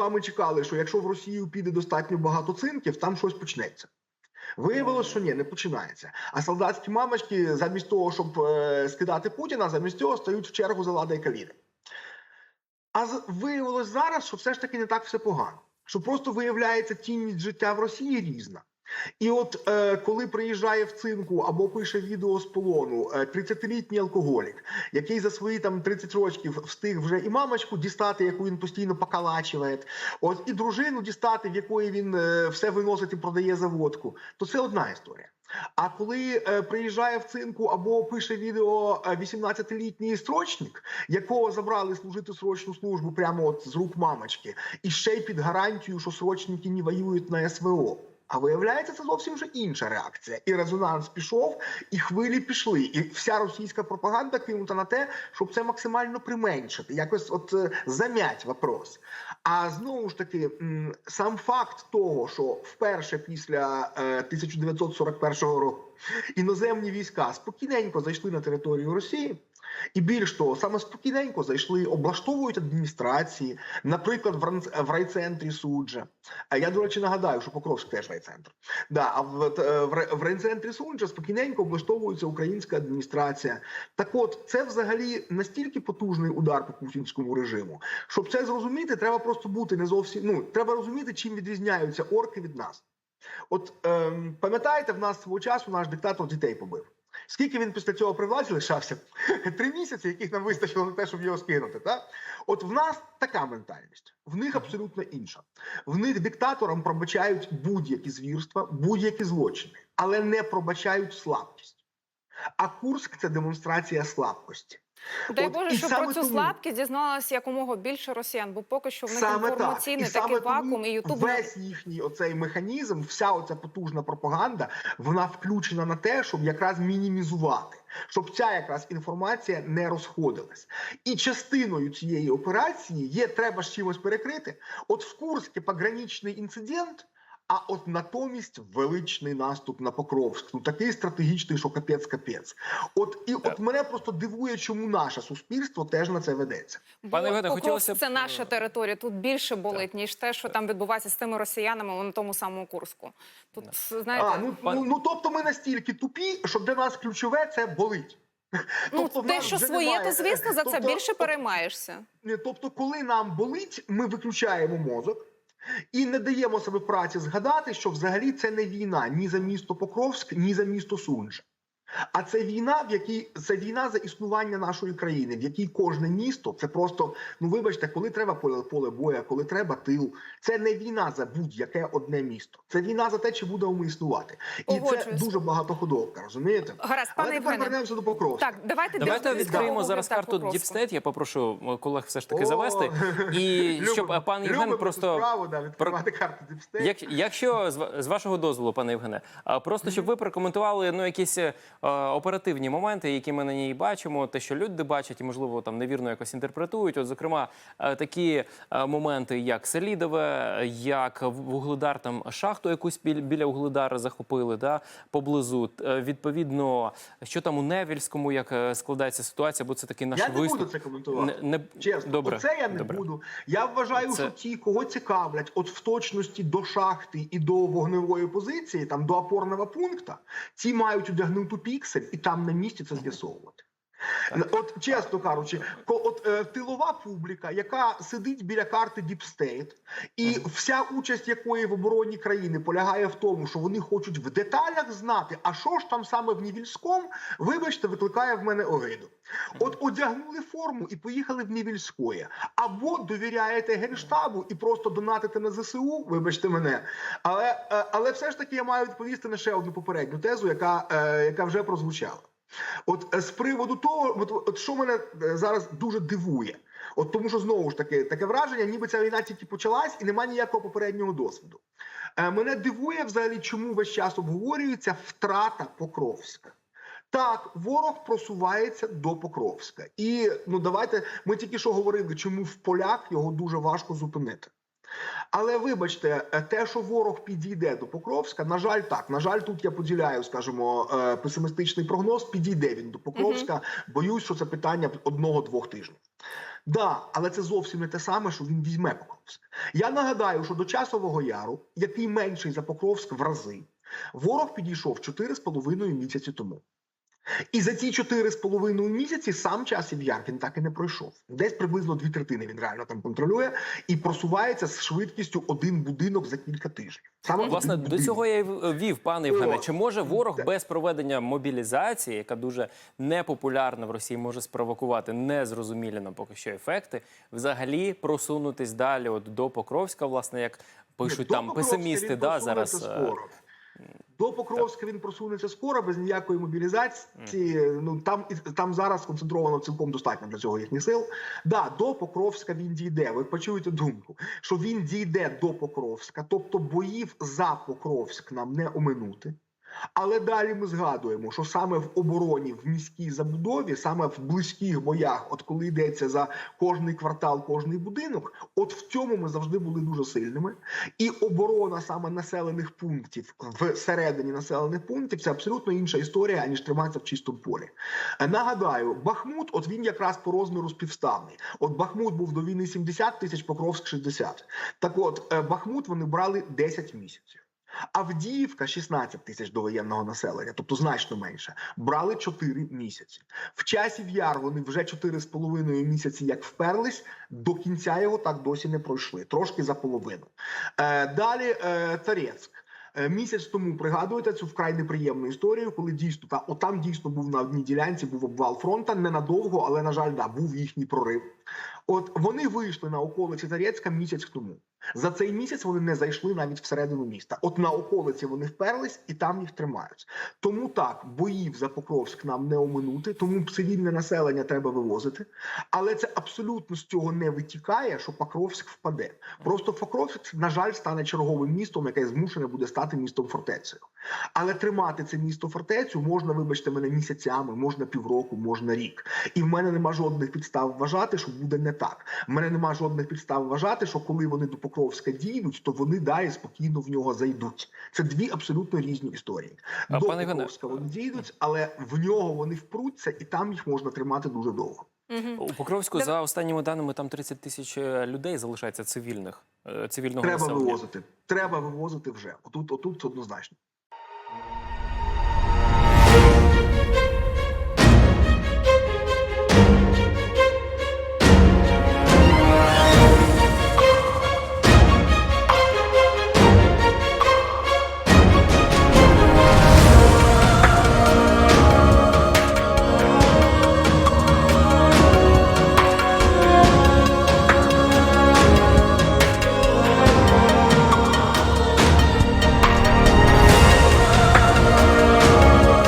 вами чекали, що якщо в Росію піде достатньо багато цинків, там щось почнеться. Виявилося, що ні, не починається. А солдатські мамочки, замість того, щоб е, скидати Путіна, замість цього стають в чергу за лада і каліни. А з- виявилось зараз, що все ж таки не так все погано. Що просто виявляється цінність життя в Росії різна. І от е, коли приїжджає в цинку або пише відео з полону е, 30-літній алкоголік, який за свої там 30 років встиг вже і мамочку дістати, яку він постійно покалачує, от і дружину дістати, в якої він е, все виносить і продає за водку, то це одна історія. А коли е, приїжджає в цинку або пише відео е, 18-літній строчник, якого забрали служити срочну службу прямо от з рук мамочки, і ще й під гарантію, що срочники не воюють на СВО. А виявляється, це зовсім вже інша реакція. І резонанс пішов, і хвилі пішли. І вся російська пропаганда кинута на те, щоб це максимально применшити, якось от е, зам'ять вопрос. А знову ж таки, сам факт того, що вперше після е, 1941 року іноземні війська спокійненько зайшли на територію Росії. І більш того, саме спокійненько зайшли, облаштовують адміністрації, наприклад, в, райцентрі суджа. А я, до речі, нагадаю, що Покровськ теж райцентр. Да, а в, е, в, райцентрі суджа спокійненько облаштовується українська адміністрація. Так от, це взагалі настільки потужний удар по путінському режиму. Щоб це зрозуміти, треба просто бути не зовсім. Ну, треба розуміти, чим відрізняються орки від нас. От ем, пам'ятаєте, в нас свого часу наш диктатор дітей побив. Скільки він після цього при владі лишався? Три місяці, яких нам вистачило на те, щоб його скинути. Так? От в нас така ментальність, в них абсолютно інша. В них диктаторам пробачають будь-які звірства, будь-які злочини, але не пробачають слабкість. А Курск це демонстрація слабкості. Дай От, Боже, що про цю слабкість дізналося якомога більше росіян, бо поки що в них Саме так. Такий вакуум, і Ютуб весь їхній оцей механізм, вся оця потужна пропаганда, вона включена на те, щоб якраз мінімізувати, щоб ця якраз інформація не розходилась. І частиною цієї операції є треба з чимось перекрити. От в Курське пограничний інцидент. А от натомість величний наступ на Покровськ. Ну такий стратегічний, що капець капець. От і от мене просто дивує, чому наше суспільство теж на це ведеться. Бо Пане Покровськ хотілося б, це наша е, територія. Тут більше болить ніж те, що там відбувається з тими росіянами на тому самому Курску. Тут знаєте, А, ну, Пан- ну, ну тобто ми настільки тупі, що для нас ключове це болить. ну тобто те, що своє, немає, то звісно за це тобто- більше переймаєшся. Ні, Тобто, коли нам болить, ми виключаємо мозок і не даємо себе праці згадати, що взагалі це не війна ні за місто Покровськ, ні за місто Сунжа. А це війна, в якій це війна за існування нашої країни, в якій кожне місто це просто ну вибачте, коли треба поле, поле боя, коли треба тил. Це не війна за будь-яке одне місто. Це війна за те, чи будемо ми існувати, і це дуже багатоходовка, розумієте? Гаразд, Але пане тепер Євгене. вернемося до Покровська. Так, давайте Давайте відкриємо зараз карту. Діпстейт. Я попрошу е, колег все ж таки О, завести. І щоб е, пан Євген просто справу, да, відкривати карту Діпстейт. Як, якщо з, вашого дозволу, пане Євгене, а, просто щоб ви прокоментували ну якісь е, оперативні моменти, які ми на ній бачимо, те, що люди бачать, і можливо там невірно якось інтерпретують. От, зокрема, е, такі е, моменти, як Селідове, як Вугледар, там шахту якусь біля Вугледара захопили, да, поблизу. Е, Відповідно, що там у Невільському, як е, складається ситуація, бо це такий наш Я не виступ. буду це коментувати. Не, не... Чесно, Добре, оце я не добре. буду. Я вважаю, Це- що ті, кого цікавлять, от в точності до шахти і до вогневої позиції, там до опорного пункту, ті мають одягнути піксель і там на місці це з'ясовувати. От чесно кажучи, от е, тилова публіка, яка сидить біля карти Deep State, і вся участь якої в обороні країни полягає в тому, що вони хочуть в деталях знати, а що ж там саме в Нівільському, вибачте, викликає в мене огиду. От одягнули форму і поїхали в Нівільської. Або довіряєте генштабу і просто донатите на ЗСУ, вибачте мене. Але, е, але все ж таки я маю відповісти на ще одну попередню тезу, яка, е, яка вже прозвучала. От е, з приводу того, от, от що мене е, зараз дуже дивує, от тому що знову ж таки таке враження, ніби ця війна тільки почалась і немає ніякого попереднього досвіду. Е, мене дивує взагалі, чому весь час обговорюється втрата Покровська. Так, ворог просувається до Покровська, і ну давайте ми тільки що говорили, чому в полях його дуже важко зупинити. Але вибачте, е, те, що ворог підійде до Покровська, на жаль, так. На жаль, тут я поділяю, скажімо, е, песимістичний прогноз. Підійде він до Покровська. Боюсь, що це питання одного-двох тижнів. Да, але це зовсім не те саме, що він візьме Покровськ. Я нагадаю, що до часового яру, який менший за Покровськ в рази, ворог підійшов 4,5 місяці тому. І за ці 4,5 місяці сам часів яр він так і не пройшов. Десь приблизно дві третини він реально там контролює і просувається з швидкістю один будинок за кілька тижнів. Саме Власне, до будинок. цього я й вів, пане Євгене. Чи може ворог так. без проведення мобілізації, яка дуже непопулярна в Росії, може спровокувати незрозумілі нам поки що ефекти, взагалі просунутись далі, от до Покровська, власне, як пишуть Ні, там песимісти, да, зараз. е, скоро. До Покровська він просунеться скоро, без ніякої мобілізації. Ну там там зараз концентровано цілком достатньо для цього їхніх сил. Да, до Покровська він дійде. Ви почуєте думку, що він дійде до Покровська, тобто боїв за Покровськ нам не оминути. Але далі ми згадуємо, що саме в обороні, в міській забудові, саме в близьких боях, от коли йдеться за кожний квартал, кожний будинок, от в цьому ми завжди були дуже сильними. І оборона саме населених пунктів всередині населених пунктів це абсолютно інша історія, аніж триматися в чистому полі. Нагадаю, Бахмут, от він якраз по розміру співставний. От Бахмут був до війни 70 тисяч, Покровськ 60. Так от, е, Бахмут вони брали 10 місяців. Авдіївка 16 тисяч довоєнного населення, тобто значно менше, брали 4 місяці. В часів яр вони вже 4,5 місяці як вперлись, до кінця його так досі не пройшли, трошки за половину. Е, далі е, Тарецьк. Е, Місяць тому пригадуєте цю вкрай неприємну історію, коли дійсно та отам дійсно був на одній ділянці, був обвал фронта ненадовго, але на жаль, да, був їхній прорив. От вони вийшли на околиці Тарецька місяць тому. За цей місяць вони не зайшли навіть всередину міста. От на околиці вони вперлись і там їх тримають. Тому так боїв за Покровськ нам не оминути, тому цивільне населення треба вивозити. Але це абсолютно з цього не витікає, що Покровськ впаде. Просто Покровськ, на жаль, стане черговим містом, яке змушене буде стати містом фортецею. Але тримати це місто фортецю можна, вибачте мене, місяцями, можна півроку, можна рік. І в мене нема жодних підстав вважати, що буде не так. В мене нема жодних підстав вважати, що коли вони до Покровська дійдуть, то вони далі спокійно в нього зайдуть. Це дві абсолютно різні історії. А, до пане Покровська вони дійдуть, але в нього вони впруться, і там їх можна тримати дуже довго. Мгм. У Покровську, Дав- за останніми даними, там 30 тисяч е, людей залишається цивільних, е, цивільного Треба населення. вивозити. Треба вивозити вже. Отут, отут однозначно.